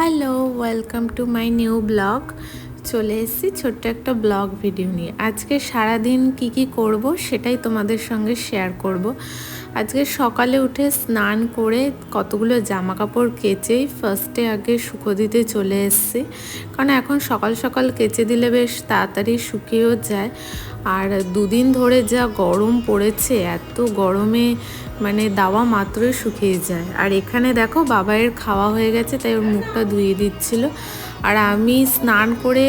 Hello, welcome to my new blog. চলে এসেছি ছোট্ট একটা ব্লগ ভিডিও নিয়ে। আজকে সারাদিন কি কি করব সেটাই তোমাদের সঙ্গে শেয়ার করব। আজকে সকালে উঠে স্নান করে কতগুলো জামা কাপড় কেচেই ফার্স্টে আগে শুকো দিতে চলে এসেছি। কারণ এখন সকাল সকাল কেচে দিলে বেশ তাড়াতাড়ি শুকিয়েও যায়। আর দুদিন ধরে যা গরম পড়েছে, এত গরমে মানে দাওয়া মাত্রই শুকিয়ে যায়। আর এখানে দেখো বাবাইয়ের খাওয়া হয়ে গেছে, তাই ওর মুখটা ধুয়ে দিচ্ছিল। আর আমি স্নান করে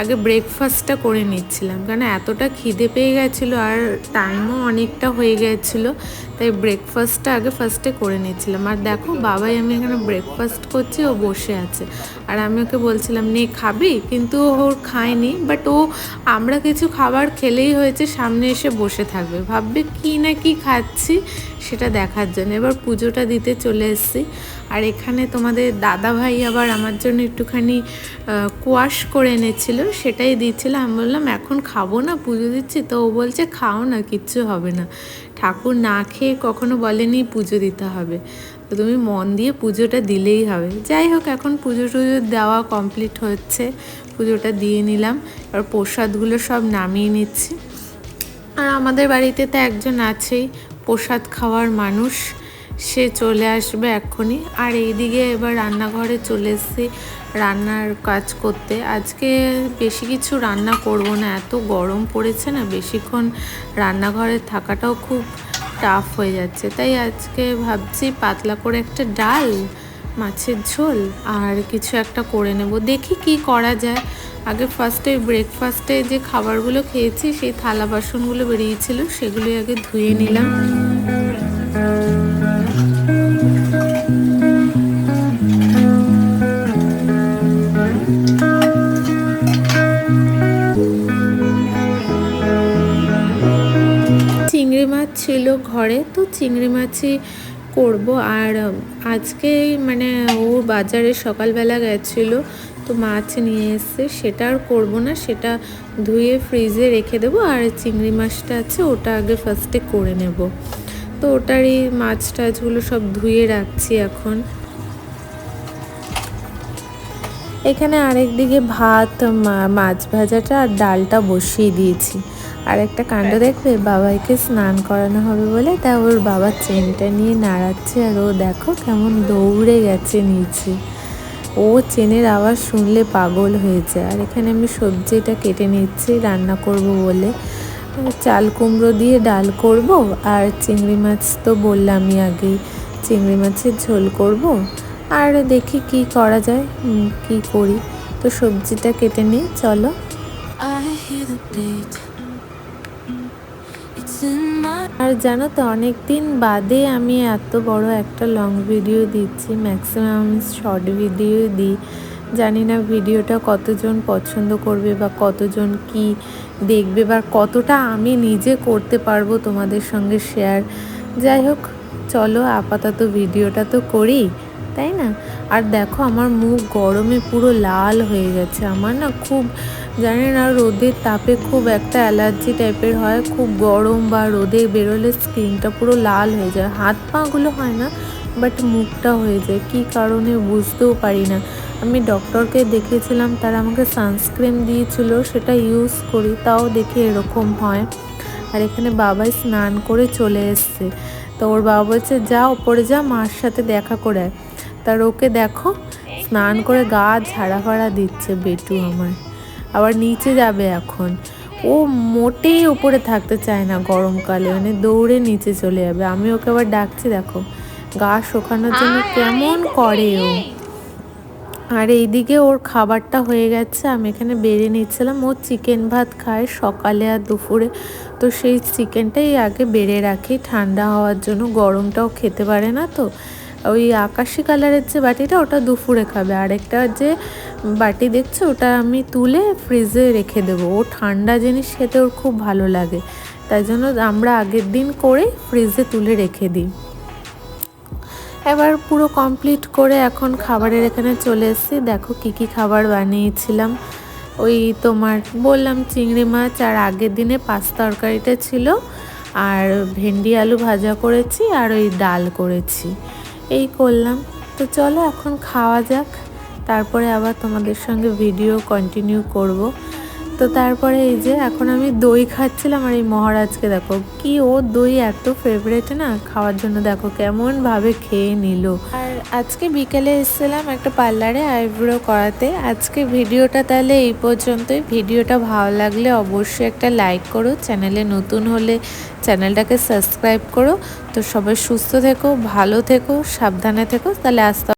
আগে ব্রেকফাস্টটা করে নিচ্ছিলাম কারণ এতটা খিদে পেয়ে গেছিল আর টাইমও অনেকটা হয়ে গেছিল, তাই ব্রেকফাস্টটা আগে ফার্স্টে করে নিচ্ছিলাম। আর দেখো বাবাই আমি এখানে ব্রেকফাস্ট করছি, ও বসে আছে। আর আমি ওকে বলছিলাম, নে, খাবি? কিন্তু ওর খায়নি বাট ও, আমরা কিছু খাবার খেলেই হয়েছে সামনে এসে বসে থাকবে। ভাববে কি না কি খাচ্ছি সেটা দেখার জন্য। এবার পুজোটা দিতে চলে এসেছি। আর এখানে তোমাদের দাদা ভাই আবার আমার জন্য একটুখানি কোয়াশ করে এনেছিল, সেটাই দিচ্ছিল। আমি বললাম, এখন খাব না, পুজো দিচ্ছি? তো ও বলছে, খাও না, কিচ্ছু হবে না। ঠাকুর না খেয়ে কখনো বলেনি পুজো দিতে হবে। তো তুমি মন দিয়ে পুজোটা দিলেই হবে। যাই হোক, এখন পুজো টুজো দেওয়া কমপ্লিট হচ্ছে। পুজোটা দিয়ে নিলাম, আর প্রসাদগুলো সব নামিয়ে নিচ্ছি। আর আমাদের বাড়িতে তো একজন আছেই, প্রসাদ খাওয়ার মানুষ। সে চলে আসবে এক্ষুনি। আর এইদিকে এবার রান্নাঘরে চলে এসেছি রান্নার কাজ করতে। আজকে বেশি কিছু রান্না করব না, এত গরম পড়েছে না, বেশিক্ষণ রান্নাঘরে থাকাটাও খুব টাফ হয়ে যাচ্ছে। তাই আজকে ভাবছি পাতলা করে একটা ডাল মাছের ঝোল আর কিছু একটা করে নেব। দেখি কি করা যায়। আগে ফার্স্টে ব্রেকফাস্টে যে খাবারগুলো খেয়েছি, সেই থালা বাসনগুলো বেরিয়েছিল, সেগুলোই আগে ধুয়ে নিলাম। চিংড়ি মাছ ছিল ঘরে, তো চিংড়ি মাছই করব। আর আজকে মানে ও বাজারে সকালবেলা গেছিল, তো মাছ নিয়ে এসছে। সেটা আর করব না, সেটা ধুয়ে ফ্রিজে রেখে দেবো। আর চিংড়ি মাছটা আছে, ওটা আগে ফার্স্টে করে নেব। তো ওটারই মাছ টাছগুলো সব ধুয়ে রাখছি এখন। এখানে আরেক দিকে ভাত মাছ ভাজাটা আর ডালটা বসিয়ে দিয়েছি। আর একটা কাণ্ড দেখবে? বাবাইকে স্নান করানো হবে বলে তা ওর বাবা চেনটা নিয়ে নাড়াচ্ছে আর ও দেখো কেমন দৌড়ে গেছে নিচে। ও চেনের আওয়াজ শুনলে পাগল হয়ে যায়। আর এখানে আমি সবজিটা কেটে নিচ্ছি রান্না করব বলে। চাল কুমড়ো দিয়ে ডাল করব আর চিংড়ি মাছ তো বললামই আগেই। চিংড়ি মাছের ঝোল করব আর দেখি কি করা যায় কি করি। তো সবজিটা কেটে নিই চলো। আর জানো তো অনেক দিন বাদে আমি এত বড় একটা লং ভিডিও দিচ্ছি ম্যাক্সিমাম শর্ট ভিডিও দিই। জানি না ভিডিওটা কতজন পছন্দ করবে বা কতজন কি দেখবে বা কতটা আমি নিজে করতে পারব তোমাদের সঙ্গে শেয়ার যাই হোক চলো আপাতত ভিডিওটা তো করি। তাই না? আর দেখো আমার মুখ গরমে পুরো লাল হয়ে গেছে। আমার না খুব, জানি না, রোদের তাপে খুব একটা অ্যালার্জি টাইপের হয়। খুব গরম বা রোদে বেরোলে স্কিনটা পুরো লাল হয়ে যায়। হাত পাগুলো হয় না, বাট মুখটা হয়ে যায়। কি কারণে বুঝতেও পারি না। আমি ডক্টরকে দেখেছিলাম, তারা আমাকে সানস্ক্রিন দিয়েছিল, সেটা ইউজ করি, তাও দেখে এরকম হয়। আর এখানে বাবাই স্নান করে চলে এসছে। তো ওর বাবা বলছে যা ওপরে যা, মার সাথে দেখা করে তার ওকে দেখো স্নান করে গা ঝাড়া ফাড়া দিচ্ছে বেটু আমার। আবার নিচে যাবে এখন। ও মোটেই উপরে থাকতে চায় না গরমকালে মানে দৌড়ে নিচে চলে যাবে। আমি ওকে আবার ডাকছি দেখো গা শোকানোর জন্য কেমন করে ও। আর এইদিকে ওর খাবারটা হয়ে গেছে আমি এখানে বেড়ে নিচ্ছিলাম। ও চিকেন ভাত খায় সকালে আর দুপুরে। তো সেই চিকেনটাই আগে বেড়ে রাখি। ঠান্ডা হওয়ার জন্য গরমটাও খেতে পারে না তো। ওই আকাশি কালারের যে বাটিটা, ওটা দুপুরে খাবে। আরেকটা যে বাটি দেখছ, ওটা আমি তুলে ফ্রিজে রেখে দেবো। ও ঠান্ডা জিনিস খেতে ওর খুব ভালো লাগে। তাই জন্য আমরা আগের দিন করে ফ্রিজে তুলে রেখে দিই। এবার পুরো কমপ্লিট করে এখন খাবারের এখানে চলে এসেছি। দেখো কি কি খাবার বানিয়েছিলাম। ওই তোমার বললাম চিংড়ি মাছ আর আগের দিনে পাঁচ তরকারিটা ছিল। আর ভেন্ডি আলু ভাজা করেছি আর ওই ডাল করেছি। এই করলাম। তো চলো এখন খাওয়া যাক। তারপরে আবার তোমাদের সঙ্গে ভিডিও কন্টিনিউ করব। তো তারপরে এই যে এখন আমি দই খাচ্ছিলাম আর এই মহারাজকে দেখো, কি ও দই এত ফেভারেট না? খাওয়ার জন্য দেখো কেমন ভাবে খেয়ে নিল। আর আজকে বিকেলে এসেছিলাম একটা পার্লারে আইব্রো করাতে। আজকে ভিডিওটা তাহলে এই পর্যন্তই। ভিডিওটা ভালো লাগলে অবশ্যই একটা লাইক করো। চ্যানেলে নতুন হলে চ্যানেলটাকে সাবস্ক্রাইব করো। তো সবাই সুস্থ থেকো, ভালো থেকো, সাবধানে থেকো। তাহলে আস্তে